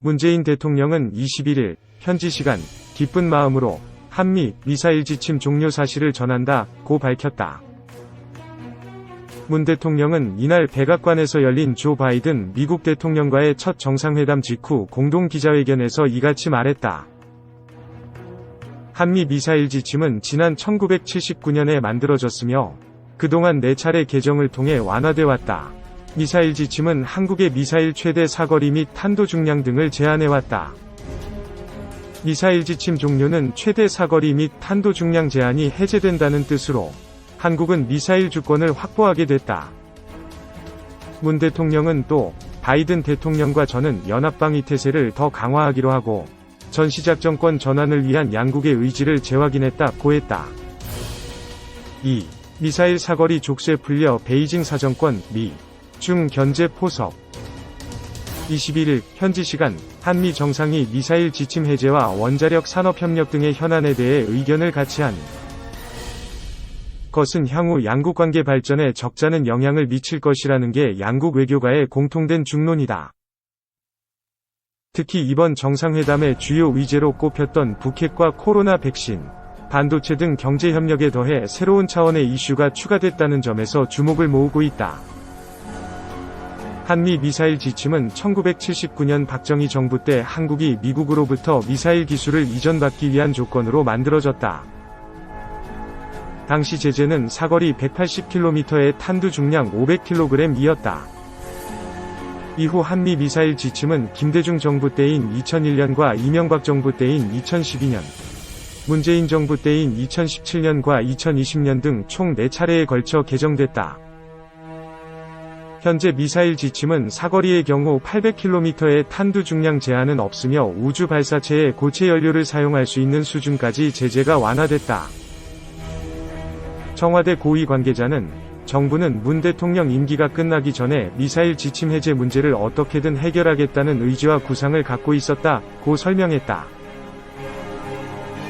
문재인 대통령은 21일 현지 시간 기쁜 마음으로 한미 미사일 지침 종료 사실을 전한다 고 밝혔다. 문 대통령은 이날 백악관에서 열린 조 바이든 미국 대통령과의 첫 정상회담 직후 공동 기자회견에서 이같이 말했다. 한미 미사일 지침은 지난 1979년에 만들어졌으며 그동안 4차례 개정을 통해 완화돼 왔다. 미사일 지침은 한국의 미사일 최대 사거리 및 탄도 중량 등을 제한해 왔다. 미사일 지침 종료는 최대 사거리 및 탄도 중량 제한이 해제된다는 뜻으로 한국은 미사일 주권을 확보하게 됐다. 문 대통령은 또 바이든 대통령과 저는 연합방위 태세를 더 강화하기로 하고 전시작전권 전환을 위한 양국의 의지를 재확인했다고 했다. 2. 미사일 사거리 족쇄 풀려 베이징 사정권 미, 중 견제 포섭 21일 현지 시간 한미 정상이 미사일 지침 해제와 원자력 산업 협력 등의 현안에 대해 의견을 같이 한 것은 향후 양국 관계 발전에 적잖은 영향을 미칠 것이라는 게 양국 외교가의 공통된 중론이다. 특히 이번 정상회담의 주요 의제로 꼽혔던 북핵과 코로나 백신, 반도체 등 경제 협력에 더해 새로운 차원의 이슈가 추가됐다는 점에서 주목을 모으고 있다. 한미 미사일 지침은 1979년 박정희 정부 때 한국이 미국으로부터 미사일 기술을 이전받기 위한 조건으로 만들어졌다. 당시 제재는 사거리 180km의 탄두 중량 500kg이었다. 이후 한미 미사일 지침은 김대중 정부 때인 2001년과 이명박 정부 때인 2012년, 문재인 정부 때인 2017년과 2020년 등 총 4차례에 걸쳐 개정됐다. 현재 미사일 지침은 사거리의 경우 800km의 탄두 중량 제한은 없으며 우주 발사체의 고체 연료를 사용할 수 있는 수준까지 제재가 완화됐다. 청와대 고위 관계자는 정부는 문 대통령 임기가 끝나기 전에 미사일 지침 해제 문제를 어떻게든 해결하겠다는 의지와 구상을 갖고 있었다 고 설명했다.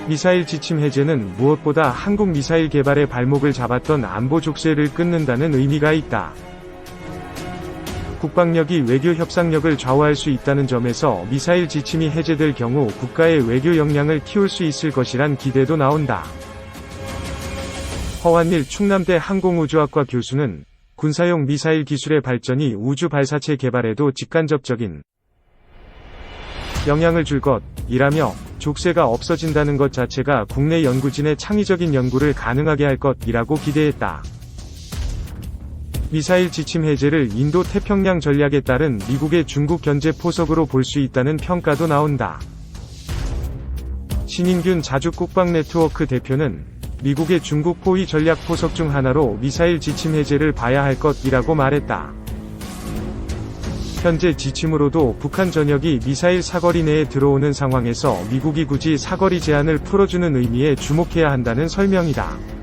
미사일 지침 해제는 무엇보다 한국 미사일 개발의 발목을 잡았던 안보 족쇄를 끊는다는 의미가 있다. 국방력이 외교 협상력을 좌우할 수 있다는 점에서 미사일 지침이 해제될 경우 국가의 외교 역량을 키울 수 있을 것이란 기대도 나온다. 허완일 충남대 항공우주학과 교수는 군사용 미사일 기술의 발전이 우주 발사체 개발에도 직간접적인 영향을 줄 것이라며 족쇄가 없어진다는 것 자체가 국내 연구진의 창의적인 연구를 가능하게 할 것이라고 기대했다. 미사일 지침 해제를 인도 태평양 전략에 따른 미국의 중국 견제 포석으로 볼 수 있다는 평가도 나온다. 신인균 자주 국방 네트워크 대표는 미국의 중국 포위 전략 포석 중 하나로 미사일 지침 해제를 봐야 할 것이라고 말했다. 현재 지침으로도 북한 전역이 미사일 사거리 내에 들어오는 상황에서 미국이 굳이 사거리 제한을 풀어주는 의미에 주목해야 한다는 설명이다.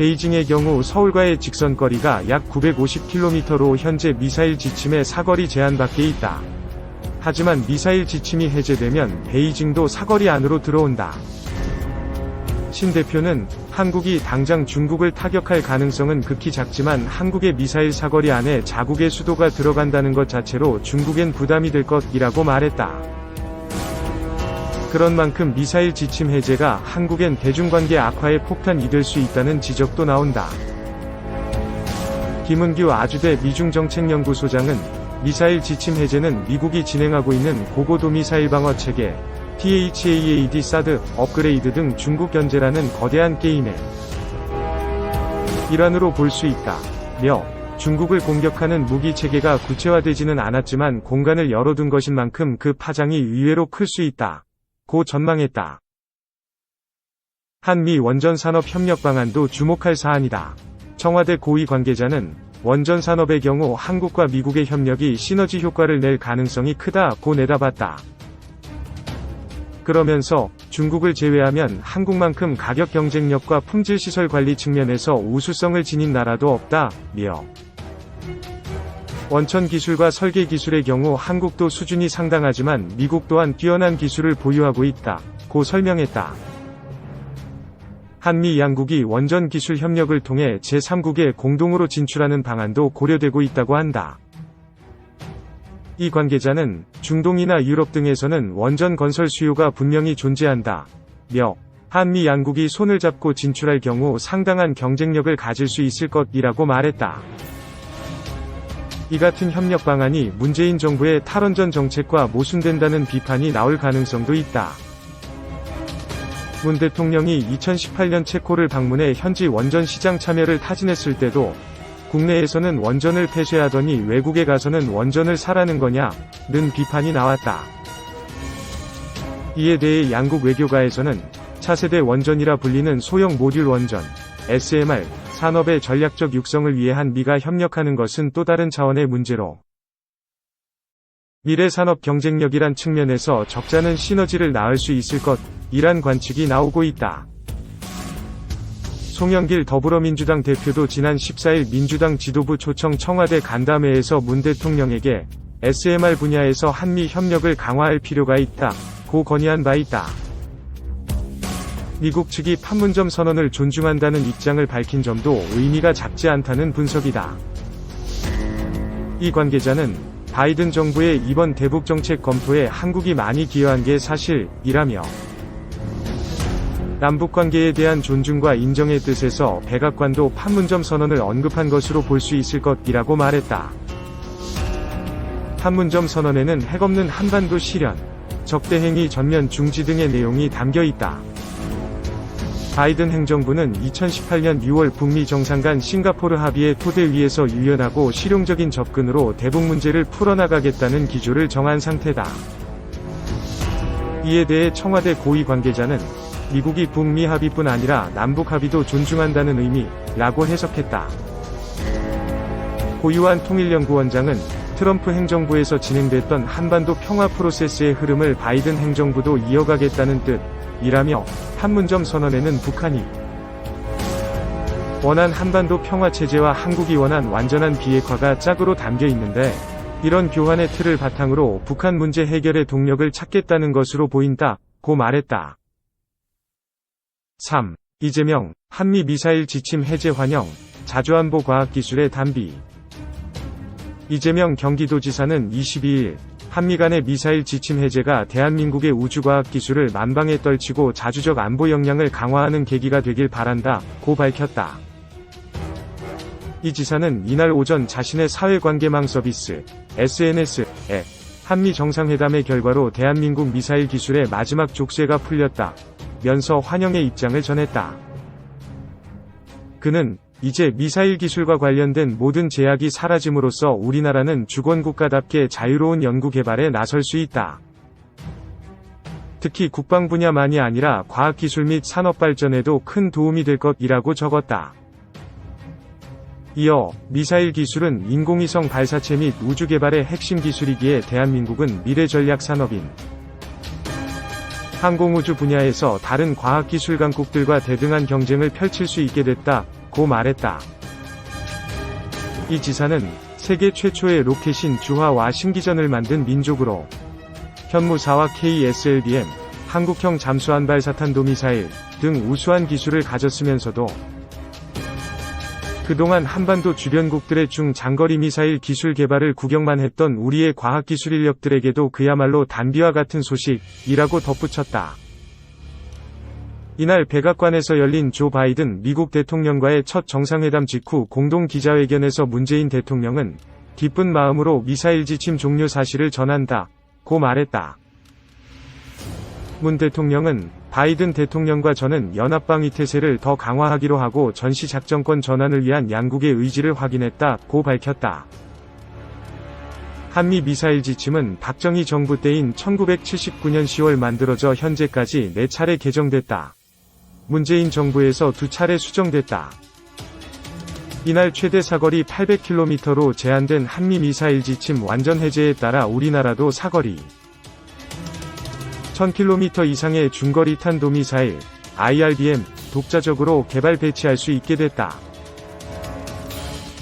베이징의 경우 서울과의 직선 거리가 약 950km로 현재 미사일 지침의 사거리 제한 밖에 있다. 하지만 미사일 지침이 해제되면 베이징도 사거리 안으로 들어온다. 신 대표는 한국이 당장 중국을 타격할 가능성은 극히 작지만 한국의 미사일 사거리 안에 자국의 수도가 들어간다는 것 자체로 중국엔 부담이 될 것이라고 말했다. 그런 만큼 미사일 지침 해제가 한국엔 대중관계 악화의 폭탄이 될 수 있다는 지적도 나온다. 김은규 아주대 미중정책연구소장은 미사일 지침 해제는 미국이 진행하고 있는 고고도 미사일 방어 체계, THAAD 사드 업그레이드 등 중국 견제라는 거대한 게임의 일환으로 볼 수 있다. 며 중국을 공격하는 무기 체계가 구체화되지는 않았지만 공간을 열어둔 것인 만큼 그 파장이 의외로 클 수 있다. 고 전망했다. 한미 원전 산업 협력 방안도 주목할 사안이다. 청와대 고위 관계자는 원전 산업의 경우 한국과 미국의 협력이 시너지 효과를 낼 가능성이 크다고 내다봤다. 그러면서 중국을 제외하면 한국만큼 가격 경쟁력과 품질 시설 관리 측면에서 우수성을 지닌 나라도 없다, 며 원천 기술과 설계 기술의 경우 한국도 수준이 상당하지만 미국 또한 뛰어난 기술을 보유하고 있다, 고 설명했다. 한미 양국이 원전 기술 협력을 통해 제3국에 공동으로 진출하는 방안도 고려되고 있다고 한다. 이 관계자는 중동이나 유럽 등에서는 원전 건설 수요가 분명히 존재한다. 며 한미 양국이 손을 잡고 진출할 경우 상당한 경쟁력을 가질 수 있을 것이라고 말했다. 이 같은 협력 방안이 문재인 정부의 탈원전 정책과 모순된다는 비판이 나올 가능성도 있다. 문 대통령이 2018년 체코를 방문해 현지 원전 시장 참여를 타진했을 때도 국내에서는 원전을 폐쇄하더니 외국에 가서는 원전을 사라는 거냐 는 비판이 나왔다. 이에 대해 양국 외교가에서는 차세대 원전이라 불리는 소형 모듈 원전, SMR, 산업의 전략적 육성을 위해 한 미가 협력하는 것은 또 다른 차원의 문제로 미래 산업 경쟁력이란 측면에서 적자는 시너지를 낳을 수 있을 것, 이란 관측이 나오고 있다. 송영길 더불어민주당 대표도 지난 14일 민주당 지도부 초청 청와대 간담회에서 문 대통령에게 SMR 분야에서 한미 협력을 강화할 필요가 있다, 고 건의한 바 있다. 미국 측이 판문점 선언을 존중한다는 입장을 밝힌 점도 의미가 작지 않다는 분석이다. 이 관계자는 바이든 정부의 이번 대북 정책 검토에 한국이 많이 기여한 게 사실이라며 남북 관계에 대한 존중과 인정의 뜻에서 백악관도 판문점 선언을 언급한 것으로 볼 수 있을 것이라고 말했다. 판문점 선언에는 핵 없는 한반도 실현, 적대행위 전면 중지 등의 내용이 담겨 있다. 바이든 행정부는 2018년 6월 북미 정상 간 싱가포르 합의의 토대 위에서 유연하고 실용적인 접근으로 대북 문제를 풀어나가겠다는 기조를 정한 상태다. 이에 대해 청와대 고위 관계자는 미국이 북미 합의뿐 아니라 남북 합의도 존중한다는 의미라고 해석했다. 고유한 통일연구원장은 트럼프 행정부에서 진행됐던 한반도 평화 프로세스의 흐름을 바이든 행정부도 이어가겠다는 뜻 이라며 판문점 선언에는 북한이 원한 한반도 평화 체제와 한국이 원한 완전한 비핵화가 짝으로 담겨 있는데 이런 교환의 틀을 바탕으로 북한 문제 해결의 동력을 찾겠다는 것으로 보인다. 고 말했다. 3. 이재명, 한미 미사일 지침 해제 환영, 자주안보 과학기술의 단비. 이재명 경기도지사는 22일, 한미 간의 미사일 지침 해제가 대한민국의 우주과학 기술을 만방에 떨치고 자주적 안보 역량을 강화하는 계기가 되길 바란다, 고 밝혔다. 이 지사는 이날 오전 자신의 사회관계망 서비스, SNS에 한미 정상회담의 결과로 대한민국 미사일 기술의 마지막 족쇄가 풀렸다. 면서 환영의 입장을 전했다. 그는 이제 미사일 기술과 관련된 모든 제약이 사라짐으로써 우리나라는 주권국가답게 자유로운 연구 개발에 나설 수 있다. 특히 국방 분야만이 아니라 과학기술 및 산업 발전에도 큰 도움이 될 것이라고 적었다. 이어 미사일 기술은 인공위성 발사체 및 우주 개발의 핵심 기술이기에 대한민국은 미래 전략 산업인 항공우주 분야에서 다른 과학기술 강국들과 대등한 경쟁을 펼칠 수 있게 됐다. 고 말했다. 이 지사는 세계 최초의 로켓인 주화 와 신기전을 만든 민족으로 현무사와 KSLBM, 한국형 잠수함 발사탄도 미사일 등 우수한 기술을 가졌으면서도 그동안 한반도 주변국들의 중장거리 미사일 기술 개발을 구경만 했던 우리의 과학기술 인력들에게도 그야말로 단비와 같은 소식이라고 덧붙였다. 이날 백악관에서 열린 조 바이든 미국 대통령과의 첫 정상회담 직후 공동 기자회견에서 문재인 대통령은 기쁜 마음으로 미사일 지침 종료 사실을 전한다. 고 말했다. 문 대통령은 바이든 대통령과 저는 연합방위 태세를 더 강화하기로 하고 전시작전권 전환을 위한 양국의 의지를 확인했다. 고 밝혔다. 한미 미사일 지침은 박정희 정부 때인 1979년 10월 만들어져 현재까지 4차례 개정됐다. 문재인 정부에서 두 차례 수정됐다. 이날 최대 사거리 800km로 제한된 한미 미사일 지침 완전 해제에 따라 우리나라도 사거리 1000km 이상의 중거리 탄도미사일 IRBM 독자적으로 개발 배치할 수 있게 됐다.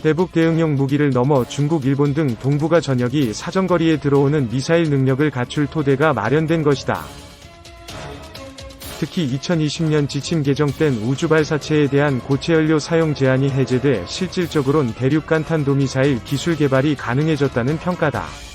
대북 대응용 무기를 넘어 중국, 일본 등 동북아 전역이 사정거리에 들어오는 미사일 능력을 갖출 토대가 마련된 것이다. 특히 2020년 지침 개정된 우주발사체에 대한 고체연료 사용 제한이 해제돼 실질적으론 대륙간 탄도미사일 기술 개발이 가능해졌다는 평가다.